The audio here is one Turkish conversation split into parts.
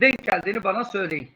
denk geldiğini bana söyleyin.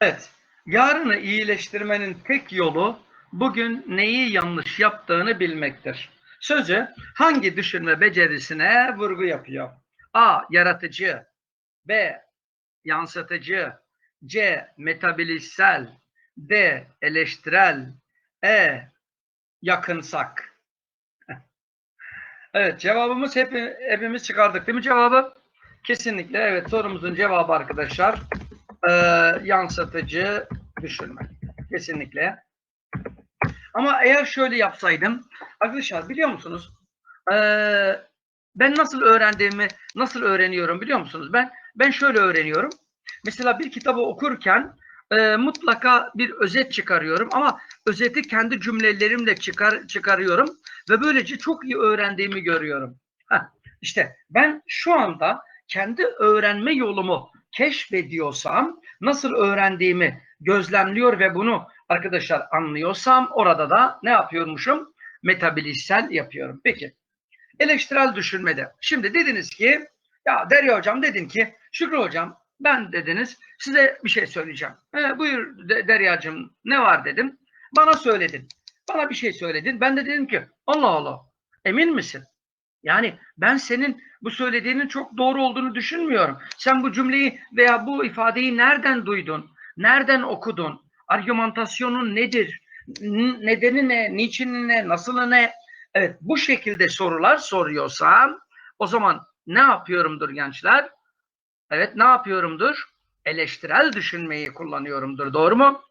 Evet. Yarını iyileştirmenin tek yolu bugün neyi yanlış yaptığını bilmektir. Sözü hangi düşünme becerisine vurgu yapıyor? A. Yaratıcı B. Yansıtıcı C. Metabolizsel D. Eleştirel E. Yakınsak Evet cevabımız hep, hepimiz çıkardık değil mi cevabı? Kesinlikle evet sorumuzun cevabı arkadaşlar e, yansıtıcı düşünme. Kesinlikle. Ama eğer şöyle yapsaydım, arkadaşlar biliyor musunuz? E, ben nasıl öğrendiğimi, nasıl öğreniyorum biliyor musunuz? Ben ben şöyle öğreniyorum. Mesela bir kitabı okurken e, mutlaka bir özet çıkarıyorum ama özeti kendi cümlelerimle çıkar çıkarıyorum ve böylece çok iyi öğrendiğimi görüyorum. Heh, işte ben şu anda kendi öğrenme yolumu keşfediyorsam, nasıl öğrendiğimi gözlemliyor ve bunu arkadaşlar anlıyorsam orada da ne yapıyormuşum? Metabolizsel yapıyorum. Peki. Eleştirel düşünmede. Şimdi dediniz ki ya Derya hocam dedin ki Şükrü hocam ben dediniz size bir şey söyleyeceğim. E, buyur De- Deryacığım ne var dedim. Bana söyledin. Bana bir şey söyledin. Ben de dedim ki Allah Allah emin misin? Yani ben senin bu söylediğinin çok doğru olduğunu düşünmüyorum. Sen bu cümleyi veya bu ifadeyi nereden duydun? Nereden okudun? Argümantasyonun nedir? Nedeni ne? Niçin ne? Nasıl ne? Evet bu şekilde sorular soruyorsam o zaman ne yapıyorumdur gençler? Evet ne yapıyorumdur? Eleştirel düşünmeyi kullanıyorumdur. Doğru mu?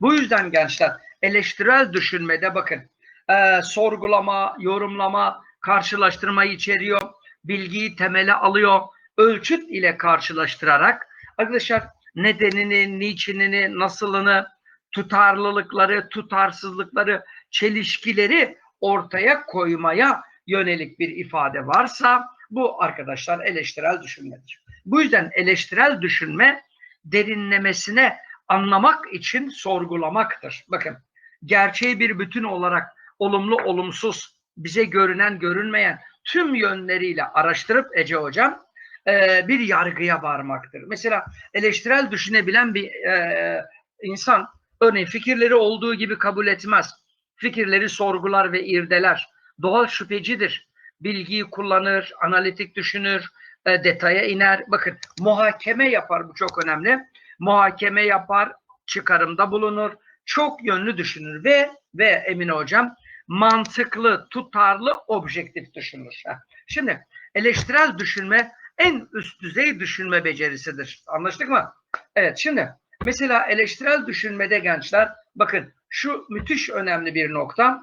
Bu yüzden gençler eleştirel düşünmede bakın e, sorgulama, yorumlama, karşılaştırmayı içeriyor, bilgiyi temele alıyor, ölçüt ile karşılaştırarak arkadaşlar nedenini, niçinini, nasılını, tutarlılıkları, tutarsızlıkları, çelişkileri ortaya koymaya yönelik bir ifade varsa bu arkadaşlar eleştirel düşünmedir. Bu yüzden eleştirel düşünme derinlemesine anlamak için sorgulamaktır. Bakın gerçeği bir bütün olarak olumlu olumsuz bize görünen görünmeyen tüm yönleriyle araştırıp Ece hocam e, bir yargıya varmaktır. Mesela eleştirel düşünebilen bir e, insan örneğin fikirleri olduğu gibi kabul etmez. Fikirleri sorgular ve irdeler. Doğal şüphecidir. Bilgiyi kullanır, analitik düşünür, e, detaya iner. Bakın muhakeme yapar bu çok önemli. Muhakeme yapar, çıkarımda bulunur, çok yönlü düşünür ve ve Emine hocam mantıklı, tutarlı, objektif düşünür. Şimdi eleştirel düşünme en üst düzey düşünme becerisidir. Anlaştık mı? Evet şimdi mesela eleştirel düşünmede gençler bakın şu müthiş önemli bir nokta.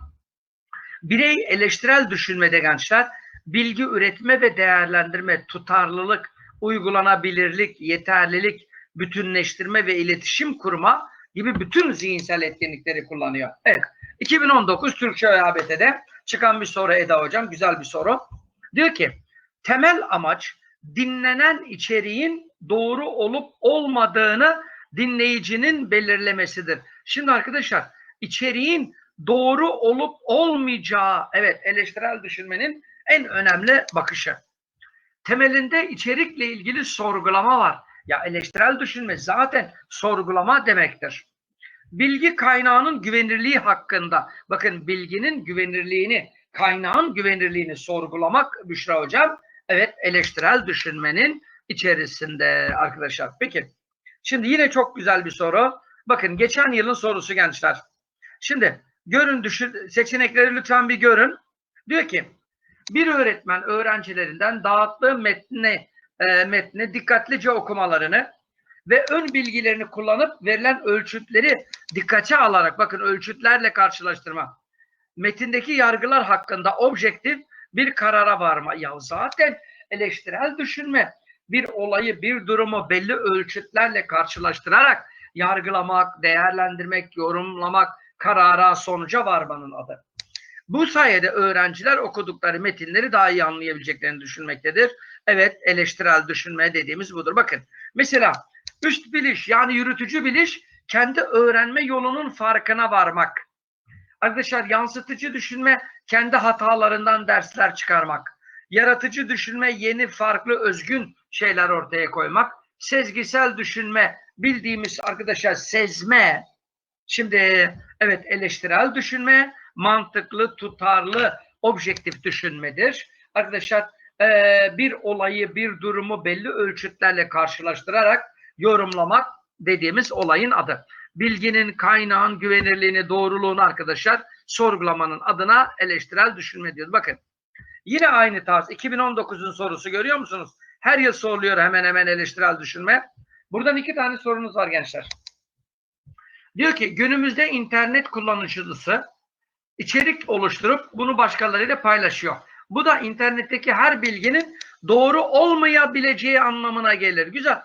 Birey eleştirel düşünmede gençler bilgi üretme ve değerlendirme, tutarlılık, uygulanabilirlik, yeterlilik, bütünleştirme ve iletişim kurma gibi bütün zihinsel etkinlikleri kullanıyor. Evet. 2019 Türkçe ÖABT'de çıkan bir soru Eda Hocam. Güzel bir soru. Diyor ki temel amaç dinlenen içeriğin doğru olup olmadığını dinleyicinin belirlemesidir. Şimdi arkadaşlar içeriğin doğru olup olmayacağı evet eleştirel düşünmenin en önemli bakışı. Temelinde içerikle ilgili sorgulama var. Ya eleştirel düşünme zaten sorgulama demektir. Bilgi kaynağının güvenirliği hakkında bakın bilginin güvenirliğini, kaynağın güvenirliğini sorgulamak Büşra hocam evet eleştirel düşünmenin içerisinde arkadaşlar. Peki şimdi yine çok güzel bir soru. Bakın geçen yılın sorusu gençler. Şimdi görün düşün seçenekleri lütfen bir görün. Diyor ki bir öğretmen öğrencilerinden dağıttığı metni e, metni dikkatlice okumalarını ve ön bilgilerini kullanıp verilen ölçütleri dikkate alarak bakın ölçütlerle karşılaştırma. Metindeki yargılar hakkında objektif bir karara varma. Ya zaten eleştirel düşünme bir olayı, bir durumu belli ölçütlerle karşılaştırarak yargılamak, değerlendirmek, yorumlamak, karara, sonuca varmanın adı. Bu sayede öğrenciler okudukları metinleri daha iyi anlayabileceklerini düşünmektedir. Evet, eleştirel düşünme dediğimiz budur. Bakın, mesela üst biliş yani yürütücü biliş kendi öğrenme yolunun farkına varmak. Arkadaşlar yansıtıcı düşünme kendi hatalarından dersler çıkarmak. Yaratıcı düşünme yeni farklı özgün şeyler ortaya koymak. Sezgisel düşünme bildiğimiz arkadaşlar sezme. Şimdi evet eleştirel düşünme mantıklı, tutarlı, objektif düşünmedir. Arkadaşlar eee, bir olayı, bir durumu belli ölçütlerle karşılaştırarak yorumlamak dediğimiz olayın adı. Bilginin, kaynağın güvenirliğini, doğruluğunu arkadaşlar sorgulamanın adına eleştirel düşünme diyoruz. Bakın yine aynı tarz 2019'un sorusu görüyor musunuz? Her yıl soruluyor hemen hemen eleştirel düşünme. Buradan iki tane sorunuz var gençler. Diyor ki günümüzde internet kullanıcısı içerik oluşturup bunu başkalarıyla paylaşıyor. Bu da internetteki her bilginin doğru olmayabileceği anlamına gelir. Güzel.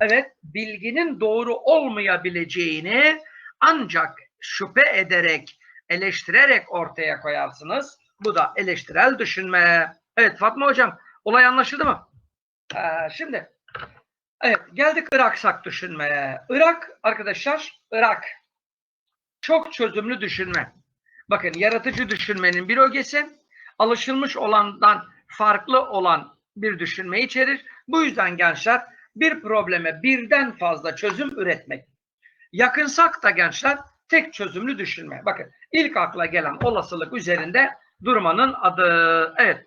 Evet, bilginin doğru olmayabileceğini ancak şüphe ederek, eleştirerek ortaya koyarsınız. Bu da eleştirel düşünme. Evet Fatma Hocam, olay anlaşıldı mı? Ee, şimdi, evet geldik Iraksak düşünmeye. Irak arkadaşlar, Irak. Çok çözümlü düşünme. Bakın yaratıcı düşünmenin bir ögesi, alışılmış olandan farklı olan bir düşünme içerir. Bu yüzden gençler bir probleme birden fazla çözüm üretmek. Yakınsak da gençler tek çözümlü düşünme. Bakın ilk akla gelen olasılık üzerinde durmanın adı. Evet.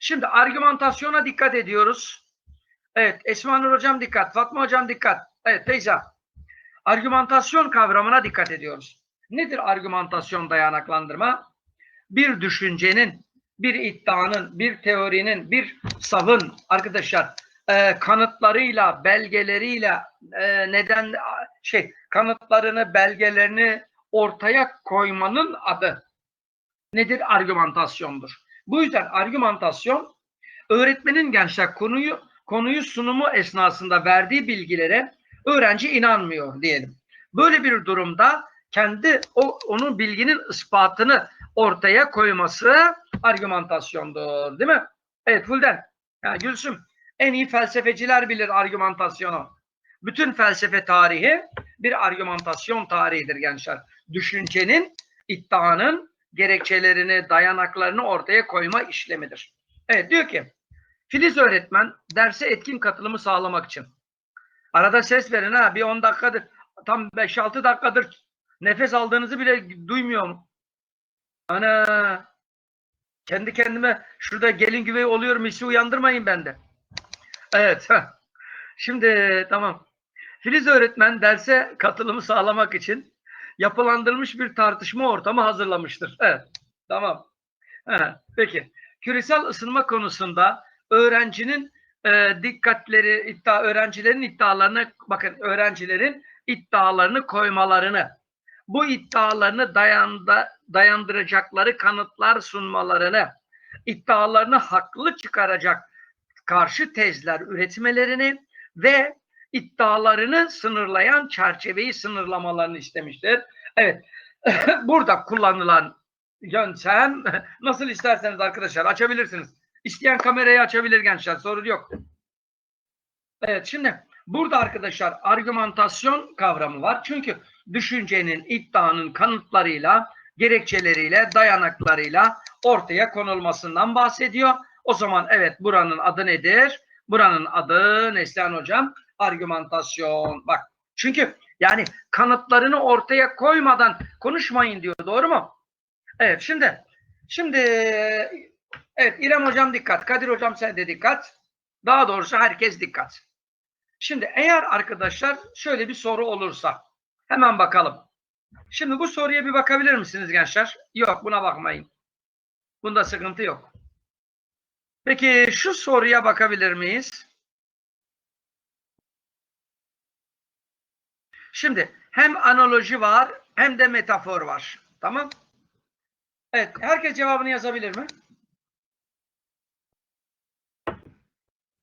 Şimdi argümantasyona dikkat ediyoruz. Evet Esma Nur Hocam dikkat. Fatma Hocam dikkat. Evet Teyza. Argümantasyon kavramına dikkat ediyoruz. Nedir argümantasyon dayanaklandırma? Bir düşüncenin, bir iddianın, bir teorinin, bir savın arkadaşlar e, kanıtlarıyla, belgeleriyle e, neden şey kanıtlarını, belgelerini ortaya koymanın adı nedir? Argümantasyondur. Bu yüzden argümantasyon öğretmenin gençler konuyu konuyu sunumu esnasında verdiği bilgilere öğrenci inanmıyor diyelim. Böyle bir durumda kendi o onun bilginin ispatını ortaya koyması argümantasyondur. Değil mi? Evet Fulden. Ya Gülsüm en iyi felsefeciler bilir argümantasyonu. Bütün felsefe tarihi bir argümantasyon tarihidir gençler. Düşüncenin, iddianın gerekçelerini, dayanaklarını ortaya koyma işlemidir. Evet diyor ki Filiz öğretmen derse etkin katılımı sağlamak için. Arada ses verin ha bir 10 dakikadır tam 5-6 dakikadır nefes aldığınızı bile duymuyorum. Ana kendi kendime şurada gelin güvey oluyorum hissi uyandırmayın bende. Evet. Şimdi tamam. Filiz öğretmen derse katılımı sağlamak için yapılandırılmış bir tartışma ortamı hazırlamıştır. Evet. Tamam. He, peki. Küresel ısınma konusunda öğrencinin e, dikkatleri, iddia öğrencilerin iddialarını bakın öğrencilerin iddialarını koymalarını, bu iddialarını dayanda, dayandıracakları kanıtlar sunmalarını, iddialarını haklı çıkaracak karşı tezler üretmelerini ve iddialarını sınırlayan çerçeveyi sınırlamalarını istemiştir. Evet, burada kullanılan yöntem nasıl isterseniz arkadaşlar açabilirsiniz. İsteyen kamerayı açabilir gençler, sorun yok. Evet, şimdi burada arkadaşlar argümantasyon kavramı var. Çünkü düşüncenin, iddianın kanıtlarıyla, gerekçeleriyle, dayanaklarıyla ortaya konulmasından bahsediyor. O zaman evet buranın adı nedir? Buranın adı Neslihan Hocam argümantasyon. Bak çünkü yani kanıtlarını ortaya koymadan konuşmayın diyor. Doğru mu? Evet şimdi şimdi evet İrem Hocam dikkat. Kadir Hocam sen de dikkat. Daha doğrusu herkes dikkat. Şimdi eğer arkadaşlar şöyle bir soru olursa hemen bakalım. Şimdi bu soruya bir bakabilir misiniz gençler? Yok buna bakmayın. Bunda sıkıntı yok. Peki şu soruya bakabilir miyiz? Şimdi hem analoji var hem de metafor var. Tamam? Evet. Herkes cevabını yazabilir mi?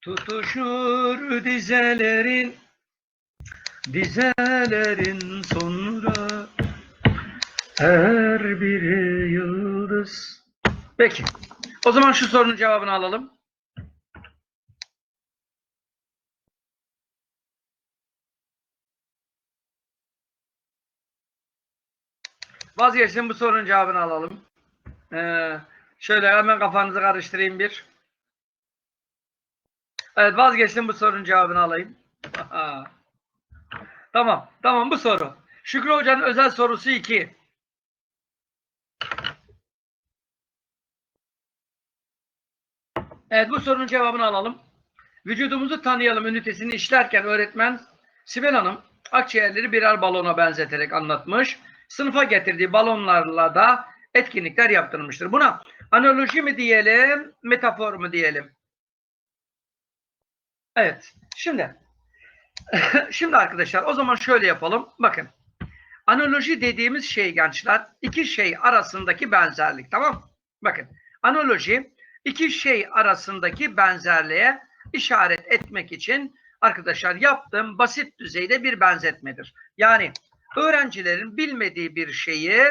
Tutuşur dizelerin dizelerin sonra Her biri yıldız. Peki. O zaman şu sorunun cevabını alalım. Vazgeçin bu sorunun cevabını alalım. Ee, şöyle hemen kafanızı karıştırayım bir. Evet vazgeçtim bu sorunun cevabını alayım. tamam. Tamam bu soru. Şükrü Hoca'nın özel sorusu 2. Evet bu sorunun cevabını alalım. Vücudumuzu tanıyalım ünitesini işlerken öğretmen Sibel Hanım akciğerleri birer balona benzeterek anlatmış. Sınıfa getirdiği balonlarla da etkinlikler yaptırmıştır. Buna analoji mi diyelim, metafor mu diyelim? Evet. Şimdi şimdi arkadaşlar o zaman şöyle yapalım. Bakın. Analoji dediğimiz şey gençler iki şey arasındaki benzerlik. Tamam Bakın. Analoji iki şey arasındaki benzerliğe işaret etmek için arkadaşlar yaptığım basit düzeyde bir benzetmedir. Yani öğrencilerin bilmediği bir şeyi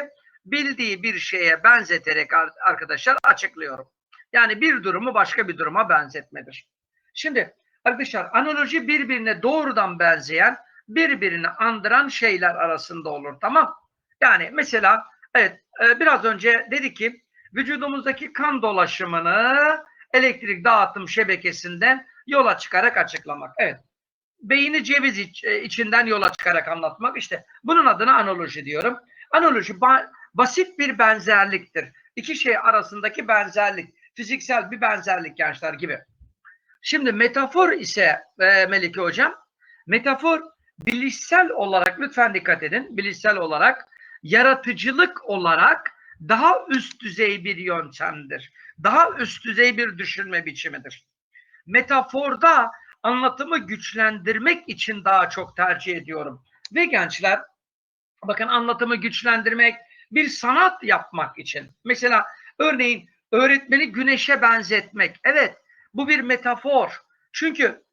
bildiği bir şeye benzeterek arkadaşlar açıklıyorum. Yani bir durumu başka bir duruma benzetmedir. Şimdi arkadaşlar analoji birbirine doğrudan benzeyen, birbirini andıran şeyler arasında olur. Tamam? Yani mesela evet e, biraz önce dedi ki vücudumuzdaki kan dolaşımını elektrik dağıtım şebekesinden yola çıkarak açıklamak. Evet. Beyni ceviz iç, e, içinden yola çıkarak anlatmak. İşte bunun adına analoji diyorum. Analoji ba basit bir benzerliktir. İki şey arasındaki benzerlik. Fiziksel bir benzerlik gençler gibi. Şimdi metafor ise e, Melike Hocam, metafor bilişsel olarak lütfen dikkat edin. Bilişsel olarak yaratıcılık olarak daha üst düzey bir yöntemdir. Daha üst düzey bir düşünme biçimidir. Metaforda anlatımı güçlendirmek için daha çok tercih ediyorum. Ve gençler bakın anlatımı güçlendirmek bir sanat yapmak için. Mesela örneğin öğretmeni güneşe benzetmek. Evet bu bir metafor. Çünkü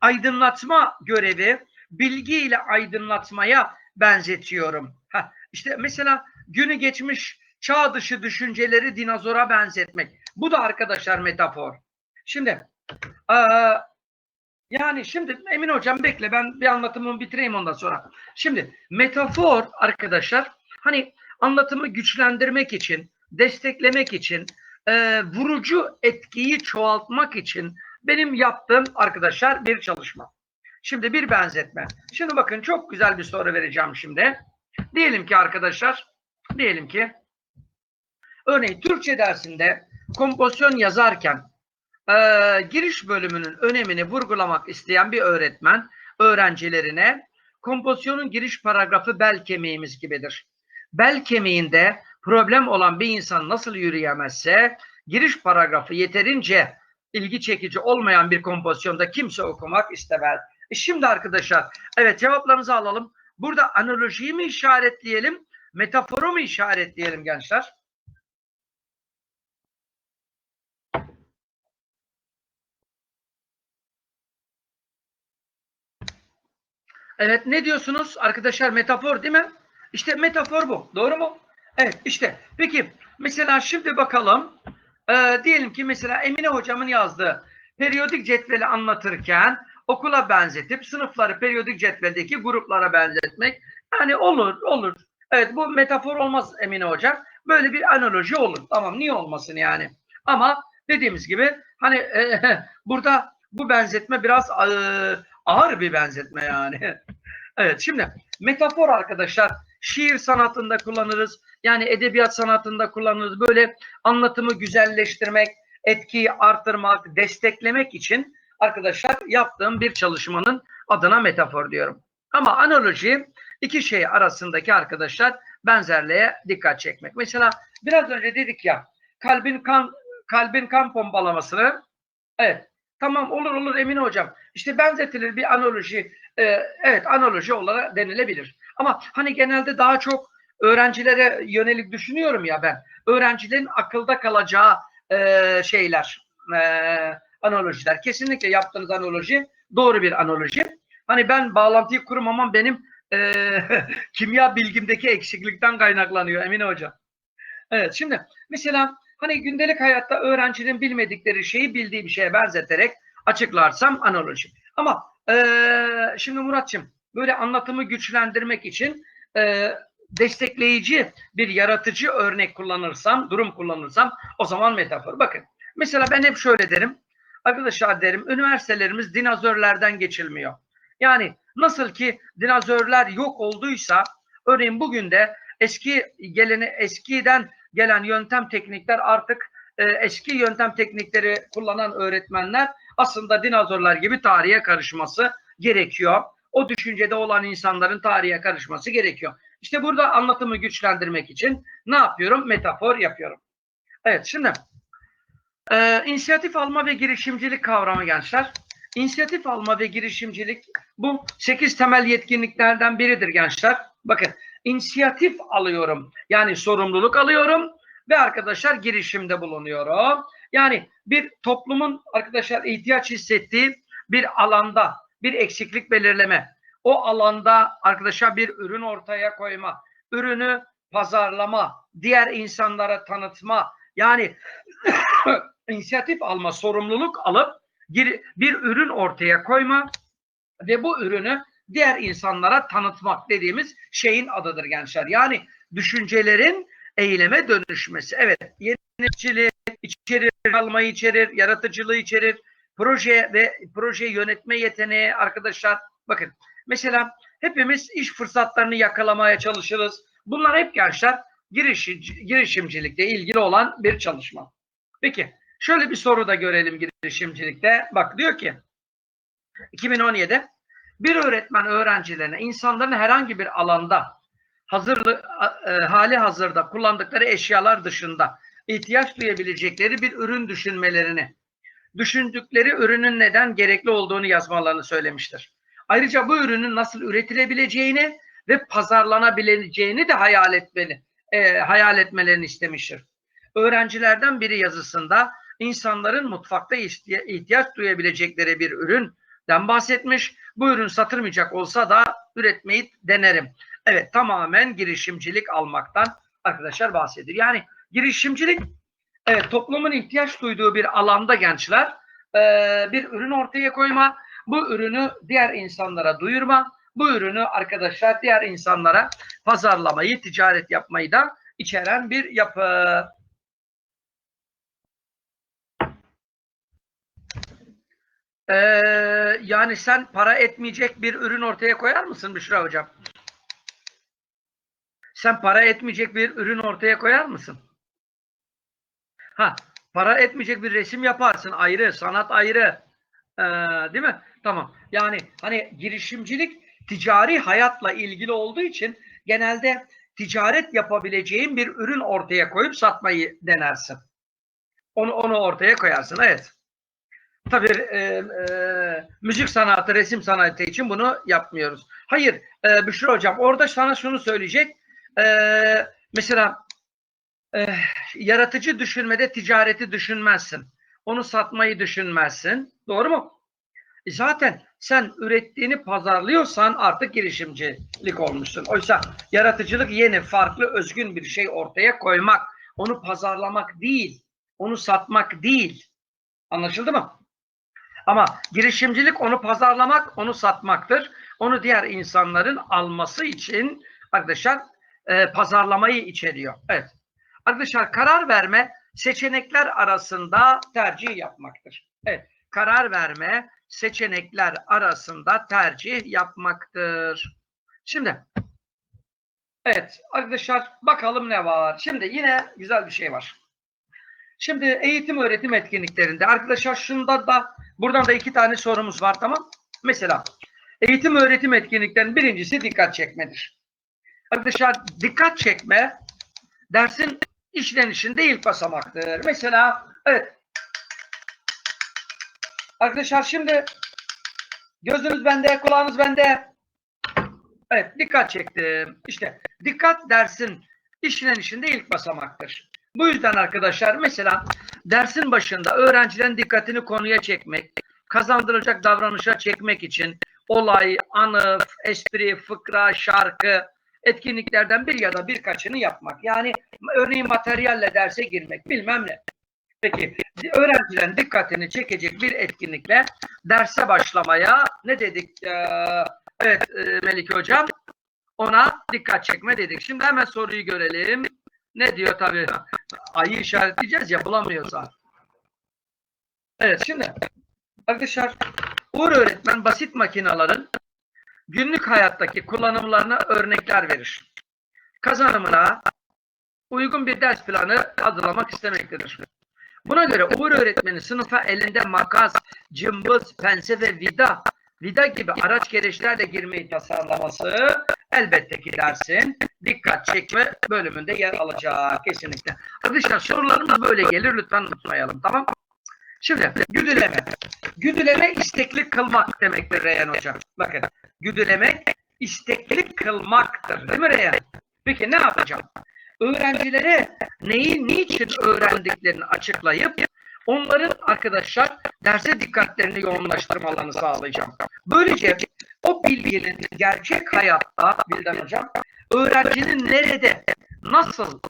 aydınlatma görevi bilgiyle aydınlatmaya benzetiyorum. Heh, işte mesela günü geçmiş çağ dışı düşünceleri dinozora benzetmek. Bu da arkadaşlar metafor. Şimdi yani şimdi Emin Hocam bekle ben bir anlatımımı bitireyim ondan sonra. Şimdi metafor arkadaşlar hani anlatımı güçlendirmek için, desteklemek için, e, vurucu etkiyi çoğaltmak için benim yaptığım arkadaşlar bir çalışma. Şimdi bir benzetme. Şimdi bakın çok güzel bir soru vereceğim şimdi. Diyelim ki arkadaşlar, diyelim ki örneğin Türkçe dersinde kompozisyon yazarken e, giriş bölümünün önemini vurgulamak isteyen bir öğretmen öğrencilerine kompozisyonun giriş paragrafı bel kemiğimiz gibidir. Bel kemiğinde problem olan bir insan nasıl yürüyemezse giriş paragrafı yeterince ilgi çekici olmayan bir kompozisyonda kimse okumak istemez. E şimdi arkadaşlar evet cevaplarınızı alalım. Burada analojiyi mi işaretleyelim, metaforu mu işaretleyelim gençler? Evet ne diyorsunuz arkadaşlar metafor değil mi? İşte metafor bu. Doğru mu? Evet işte. Peki mesela şimdi bakalım. Ee, diyelim ki mesela Emine hocamın yazdığı periyodik cetveli anlatırken okula benzetip sınıfları periyodik cetveldeki gruplara benzetmek. Yani olur olur. Evet bu metafor olmaz Emine hocam. Böyle bir analoji olur. Tamam niye olmasın yani. Ama dediğimiz gibi hani e, burada bu benzetme biraz e, ağır bir benzetme yani. evet şimdi metafor arkadaşlar şiir sanatında kullanırız. Yani edebiyat sanatında kullanırız. Böyle anlatımı güzelleştirmek, etkiyi arttırmak, desteklemek için arkadaşlar yaptığım bir çalışmanın adına metafor diyorum. Ama analoji iki şey arasındaki arkadaşlar benzerliğe dikkat çekmek. Mesela biraz önce dedik ya kalbin kan kalbin kan pompalamasını evet tamam olur olur Emin hocam. İşte benzetilir bir analoji. E, evet analoji olarak denilebilir. Ama hani genelde daha çok öğrencilere yönelik düşünüyorum ya ben. Öğrencilerin akılda kalacağı e, şeyler, e, analojiler. Kesinlikle yaptığınız analoji doğru bir analoji. Hani ben bağlantıyı kurmamam benim e, kimya bilgimdeki eksiklikten kaynaklanıyor Emine Hocam. Evet şimdi mesela hani gündelik hayatta öğrencinin bilmedikleri şeyi bildiği bir şeye benzeterek açıklarsam analoji. Ama eee, şimdi Muratçım böyle anlatımı güçlendirmek için eee, destekleyici bir yaratıcı örnek kullanırsam, durum kullanırsam o zaman metafor. Bakın mesela ben hep şöyle derim. Arkadaşlar derim üniversitelerimiz dinozorlardan geçilmiyor. Yani nasıl ki dinozorlar yok olduysa örneğin bugün de eski geleni eskiden gelen yöntem teknikler artık e, eski yöntem teknikleri kullanan öğretmenler aslında dinozorlar gibi tarihe karışması gerekiyor. O düşüncede olan insanların tarihe karışması gerekiyor. İşte burada anlatımı güçlendirmek için ne yapıyorum? Metafor yapıyorum. Evet şimdi e, inisiyatif alma ve girişimcilik kavramı gençler. İnisiyatif alma ve girişimcilik bu 8 temel yetkinliklerden biridir gençler. Bakın inisiyatif alıyorum. Yani sorumluluk alıyorum ve arkadaşlar girişimde bulunuyorum. Yani bir toplumun arkadaşlar ihtiyaç hissettiği bir alanda bir eksiklik belirleme. O alanda arkadaşlar bir ürün ortaya koyma, ürünü pazarlama, diğer insanlara tanıtma. Yani inisiyatif alma, sorumluluk alıp bir, bir ürün ortaya koyma ve bu ürünü diğer insanlara tanıtmak dediğimiz şeyin adıdır gençler. Yani düşüncelerin eyleme dönüşmesi. Evet, yenilikçiliği içerir, almayı içerir, yaratıcılığı içerir, proje ve proje yönetme yeteneği arkadaşlar. Bakın mesela hepimiz iş fırsatlarını yakalamaya çalışırız. Bunlar hep gençler girişimci, girişimcilikle ilgili olan bir çalışma. Peki şöyle bir soru da görelim girişimcilikte. Bak diyor ki 2017 bir öğretmen öğrencilerine insanların herhangi bir alanda hazırlı, e, hali hazırda kullandıkları eşyalar dışında ihtiyaç duyabilecekleri bir ürün düşünmelerini, düşündükleri ürünün neden gerekli olduğunu yazmalarını söylemiştir. Ayrıca bu ürünün nasıl üretilebileceğini ve pazarlanabileceğini de hayal etmeli, e, hayal etmelerini istemiştir. Öğrencilerden biri yazısında insanların mutfakta ihtiyaç duyabilecekleri bir üründen bahsetmiş. Bu ürün satılmayacak olsa da üretmeyi denerim. Evet tamamen girişimcilik almaktan arkadaşlar bahsediyor. Yani girişimcilik evet toplumun ihtiyaç duyduğu bir alanda gençler e, bir ürün ortaya koyma, bu ürünü diğer insanlara duyurma, bu ürünü arkadaşlar diğer insanlara pazarlamayı, ticaret yapmayı da içeren bir yapı. Ee, yani sen para etmeyecek bir ürün ortaya koyar mısın Büşra Hocam? Sen para etmeyecek bir ürün ortaya koyar mısın? Ha, para etmeyecek bir resim yaparsın ayrı, sanat ayrı. Ee, değil mi? Tamam. Yani hani girişimcilik ticari hayatla ilgili olduğu için genelde ticaret yapabileceğin bir ürün ortaya koyup satmayı denersin. Onu onu ortaya koyarsın. Evet. Tabii e, e, müzik sanatı, resim sanatı için bunu yapmıyoruz. Hayır, e, Büşra Hocam orada sana şunu söyleyecek. E, mesela e, yaratıcı düşünmede ticareti düşünmezsin. Onu satmayı düşünmezsin. Doğru mu? E zaten sen ürettiğini pazarlıyorsan artık girişimcilik olmuşsun. Oysa yaratıcılık yeni, farklı, özgün bir şey ortaya koymak. Onu pazarlamak değil. Onu satmak değil. Anlaşıldı mı? Ama girişimcilik onu pazarlamak, onu satmaktır. Onu diğer insanların alması için arkadaşlar e, pazarlamayı içeriyor. Evet. Arkadaşlar karar verme seçenekler arasında tercih yapmaktır. Evet. Karar verme seçenekler arasında tercih yapmaktır. Şimdi evet arkadaşlar bakalım ne var. Şimdi yine güzel bir şey var. Şimdi eğitim öğretim etkinliklerinde arkadaşlar şunda da buradan da iki tane sorumuz var tamam. Mesela eğitim öğretim etkinliklerinin birincisi dikkat çekmedir. Arkadaşlar dikkat çekme dersin işlenişinde ilk basamaktır. Mesela evet Arkadaşlar şimdi gözünüz bende, kulağınız bende. Evet, dikkat çektim. İşte dikkat dersin işlenişinde ilk basamaktır. Bu yüzden arkadaşlar mesela dersin başında öğrencilerin dikkatini konuya çekmek, kazandıracak davranışa çekmek için olay, anı, espri, fıkra, şarkı, etkinliklerden bir ya da birkaçını yapmak. Yani örneğin materyalle derse girmek, bilmem ne. Peki öğrencilerin dikkatini çekecek bir etkinlikle derse başlamaya ne dedik? Ee, evet e, Melike Hocam ona dikkat çekme dedik. Şimdi hemen soruyu görelim. Ne diyor tabii? Ayı işaretleyeceğiz ya bulamıyorsa. Evet şimdi arkadaşlar Uğur öğretmen basit makinaların günlük hayattaki kullanımlarına örnekler verir. Kazanımına uygun bir ders planı hazırlamak istemektedir. Buna göre Uğur öğretmeni sınıfa elinde makas, cımbız, pense ve vida, vida gibi araç gereçlerle girmeyi tasarlaması elbette ki dersin dikkat çekme bölümünde yer alacak kesinlikle. Arkadaşlar sorularımız böyle gelir lütfen unutmayalım tamam? Şimdi güdüleme. Güdüleme istekli kılmak demektir Reyhan Hocam. Bakın güdülemek istekli kılmaktır değil mi Reyhan? Peki ne yapacağım? Öğrencilere neyi niçin öğrendiklerini açıklayıp onların arkadaşlar derse dikkatlerini yoğunlaştırmalarını sağlayacağım. Böylece o bilginin gerçek hayatta Bildan Hocam öğrencinin nerede nasıl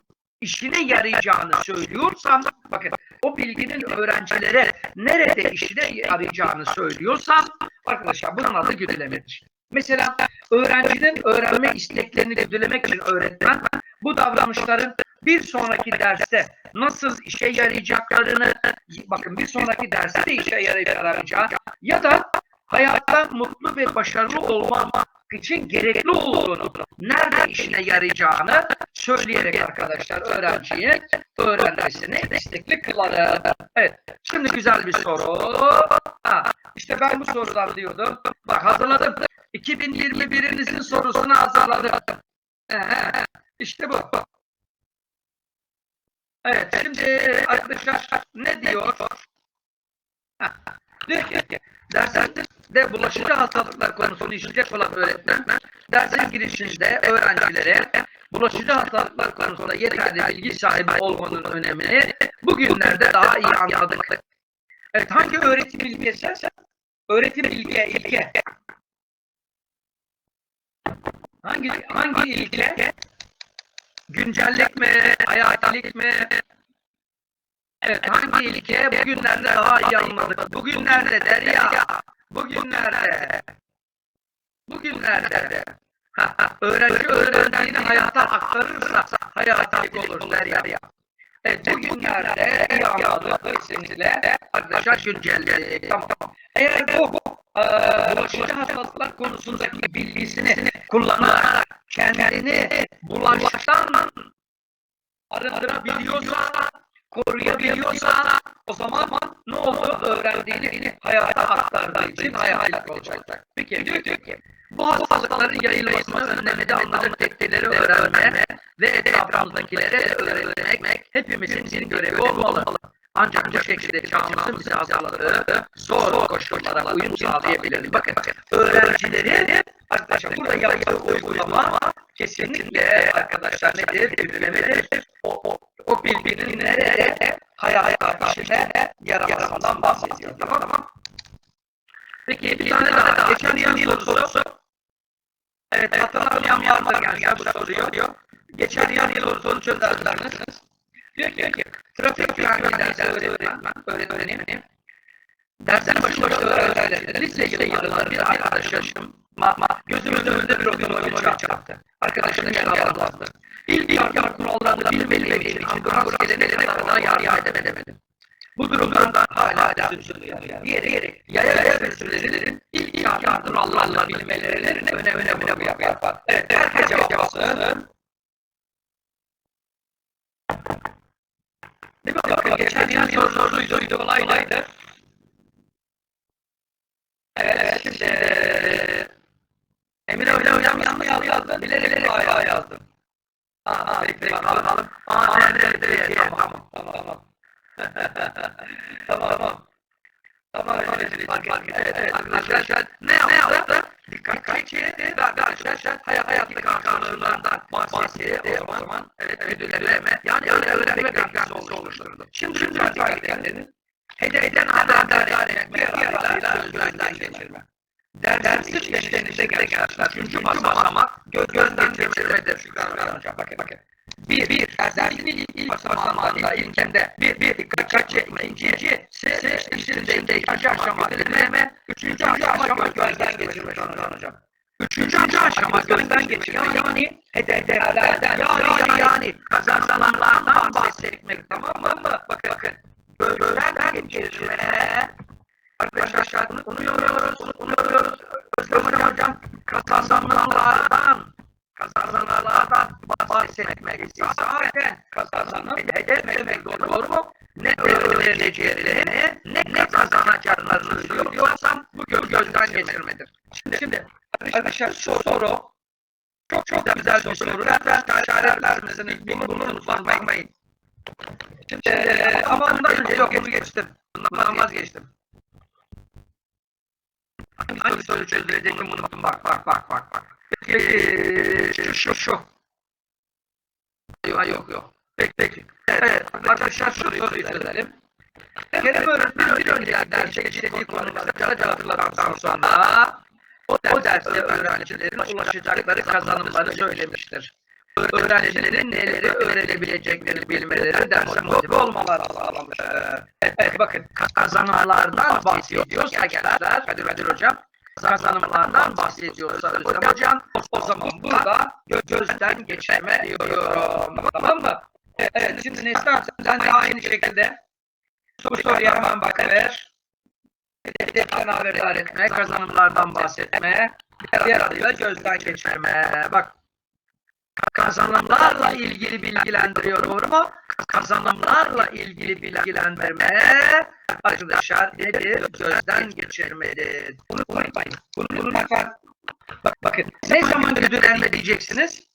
işine yarayacağını söylüyorsam bakın o bilginin öğrencilere nerede işine yarayacağını söylüyorsam arkadaşlar bunun adı güdülemedir. Mesela öğrencinin öğrenme isteklerini güdülemek için öğretmen bu davranışların bir sonraki derste nasıl işe yarayacaklarını bakın bir sonraki derste de işe yaramayacağı ya da hayatta mutlu ve başarılı olmak için gerekli olduğunu, nerede işine yarayacağını söyleyerek arkadaşlar öğrenciye öğrenmesini istekli kılarım. Evet, şimdi güzel bir soru. Ha, işte ben bu sorudan diyordum. Bak hazırladım. 2021'inizin sorusunu hazırladım. Ee, işte bu. Evet, şimdi arkadaşlar ne diyor? Diyor ki, derslerde bulaşıcı hastalıklar konusunu işleyecek olan öğretmen, dersin girişinde öğrencilere bulaşıcı hastalıklar konusunda yeterli bilgi sahibi olmanın önemini bugünlerde daha iyi anladık. Evet, hangi öğretim ilkesi? Öğretim ilke, ilke. Hangi hangi ilke? Güncellik mi, hayatilik mi? Evet, hangi ilke bugünlerde daha iyi anladık? Bugünlerde Derya, bugünlerde, bugünlerde. Öğrenci öğrendiğini hayata aktarırsa hayatilik olur Derya. Evet, bugünlerde iyi anladık kesinlikle. Arkadaşlar güncelledik. Tamam. Eğer bu e, bulaşıcı hastalıklar konusundaki bilgisini kullanarak kendini bulaşıktan arındırabiliyorsa, koruyabiliyorsa o zaman ne oldu? Öğrendiğini hayata aktardığı için hayatlık olacak. Peki diyor ki bu hastalıkların yayılmasını önlemede anladık teknikleri öğrenme ve etrafımızdakilere de öğretmek hepimizin görevi olmalı. Ancak bu şekilde çağımızın bize hazırladığı zor koşullara uyum sağlayabiliriz. Bakın öğrencileri arkadaşlar burada yaptığı uygulama kesinlikle arkadaşlar nedir? Güdülemedir. O, o, o bilginin nerede hayata işine yaramasından bahsediyor. Tamam mı? Peki bir tane daha. Geçen yıl sorusu. Evet hatırlamayan var mı gençler bu soruyu? Geçen yıl sorusunu çözersiniz. Diyor ki trafik güvenliği dersi öğretmen, öğretmenim. Dersin başında öğrenciler, lise yıllarında bir arkadaşım ma, ma, gözümün önünde bir otomobil çarptı. Arkadaşım yaralandı. İlk yardım kurallarını bilmediğim için rastgelene kadar yardım edemedim. Bu durumdan hala üzülüyor. Diğeri, diğeri yaya yaya sürücülerin ilk yardım kurallarını bilmelerinin öne öne öne yapar. Evet, herkes cevaplasın. Bakın geçen yıl sorusuydu, kolaydı. Evet, şimdi Emine hocam yanlış yazdı. Bilerek bilerek ayağa yazdım. Aa, peki bakalım. Aa, nerede. Tamam, tamam, tamam. tamam, Tamam, evet, fark fark evet, arkadaşlar ne yaptı? Dikkat çekti ve arkadaşlar hayat hayatlık karşılığından bahsetti. O zaman evet, ödülleme yani öğrenme beklentisi oluşturdu. Şimdi şimdi takip edelim. Hedeften haberdar etmek ve yararıyla sözlerden geçirme. dersi işlerinize gençler. Üçüncü basamak göz gözden geçirmedir. Hocam bakın bakın. Bir, bir, dersin ilk, basamağında, ilkinde bir, bir, dikkat çekme, ikinci, ses işlerinde ikinci aşama dinleme, üçüncü aşama gözden geçirme hocam. Üçüncü aşama gözden geçirme yani hedeflerden yani yani kazananlardan bahsetmek tamam mı? Bakın bakın. Gözden geçirme. Arkadaşlar bunu unutuyoruz, unutuyoruz. Özlem hocam kazananlardan kazananlardan bahsetmek zaten kazananın hedef demek doğru mu? Ne öğreneceklerini ne, ne kazanacaklarını söylüyorsam bu göz gözden geçirmedir. Şimdi, şimdi arkadaşlar şu soru çok çok güzel bir soru. Lütfen işaretler misiniz? Bunu, unutmayın. Şimdi, e, ama ondan önce yok bunu geçtim. Bundan vazgeçtim. Hangi soru çözülecek mi unuttum. Bak bak bak bak bak. Peki şu şu şu. Yok yok yok. Peki peki. Evet arkadaşlar şu soruyu çözelim. Kerem öğretmen bir önceki derse geçtiği konuları kısaca hatırladıktan sonra o, o derste öğrencilerin ulaşacakları kazanımları söylemiştir. Öğrencilerin neleri öğrenebileceklerini bilmeleri derse motive olmaları sağlamış. Evet bakın kazanımlardan bahsediyorsa gençler Kadir Kadir hocam kazanımlardan bahsediyorsa Özlem hocam o zaman burada gözden geçirme diyorum. Tamam mı? Evet şimdi Neslihan sen de aynı şekilde bu soruya hemen bakıver. Hedeften haberdar etme, kazanımlardan bahsetme, diğer adıyla gözden geçirme. Bak kazanımlarla ilgili bilgilendiriyorum ama kazanımlarla ilgili bilgilendirme arkadaşlar nedir? Gözden geçirmedir. Bunu unutmayın. Bunu, lütfen bak, bakın ne zaman güdülenme diyeceksiniz?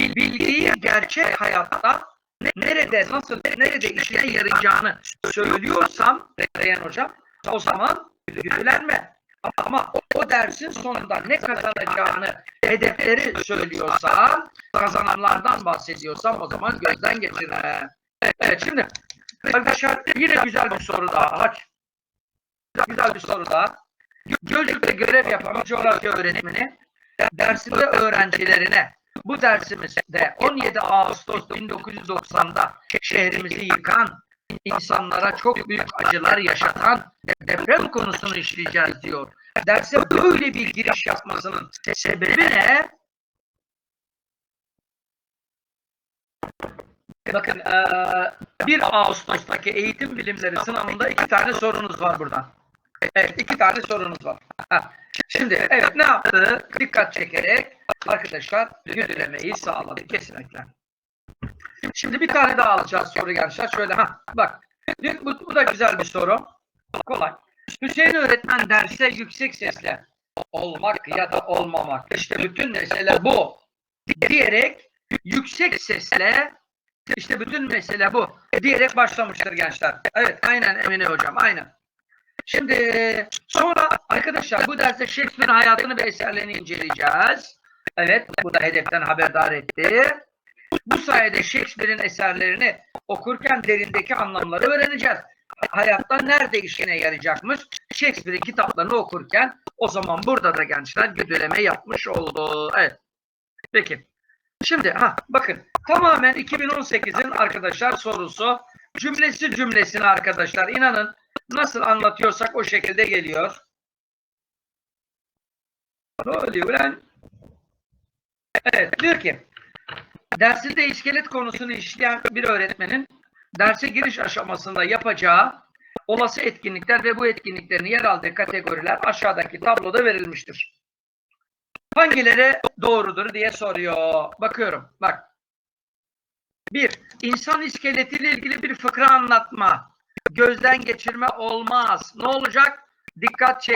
Bildiği gerçek hayatta nerede, nasıl, nerede işine yarayacağını söylüyorsam Reyhan Hocam o zaman güdülenme. Ama o dersin sonunda ne kazanacağını, hedefleri söylüyorsam, kazananlardan bahsediyorsam o zaman gözden geçirme. Evet şimdi arkadaşlar yine güzel bir soru daha. Aç. Güzel bir soru daha. Gölcük'te görev yapan coğrafya öğretmeni dersinde öğrencilerine bu dersimizde 17 Ağustos 1990'da şehrimizi yıkan, insanlara çok büyük acılar yaşatan deprem konusunu işleyeceğiz diyor. Derse böyle bir giriş yapmasının sebebi ne? Bakın 1 Ağustos'taki eğitim bilimleri sınavında iki tane sorunuz var buradan. Evet iki tane sorunuz var. Şimdi evet ne yaptı? Dikkat çekerek arkadaşlar güdülemeyi sağladı kesinlikle. Şimdi bir tane daha alacağız soru gençler. Şöyle ha bak. Bu, bu da güzel bir soru. Kolay. Hüseyin öğretmen derse yüksek sesle olmak ya da olmamak. İşte bütün mesele bu. Diyerek yüksek sesle işte bütün mesele bu. Diyerek başlamıştır gençler. Evet aynen Emine hocam aynen. Şimdi sonra arkadaşlar bu derste Shakespeare'in hayatını ve eserlerini inceleyeceğiz. Evet bu da hedeften haberdar etti. Bu sayede Shakespeare'in eserlerini okurken derindeki anlamları öğreneceğiz. Hayatta nerede işine yarayacakmış? Shakespeare'in kitaplarını okurken o zaman burada da gençler güdüleme yapmış oldu. Evet. Peki. Şimdi ha bakın tamamen 2018'in arkadaşlar sorusu cümlesi cümlesine arkadaşlar inanın nasıl anlatıyorsak o şekilde geliyor. Ne oluyor lan? Evet diyor ki dersinde iskelet konusunu işleyen bir öğretmenin derse giriş aşamasında yapacağı olası etkinlikler ve bu etkinliklerin yer aldığı kategoriler aşağıdaki tabloda verilmiştir. Hangileri doğrudur diye soruyor. Bakıyorum. Bak. Bir, insan iskeletiyle ilgili bir fıkra anlatma. Gözden geçirme olmaz. Ne olacak? Dikkat çek.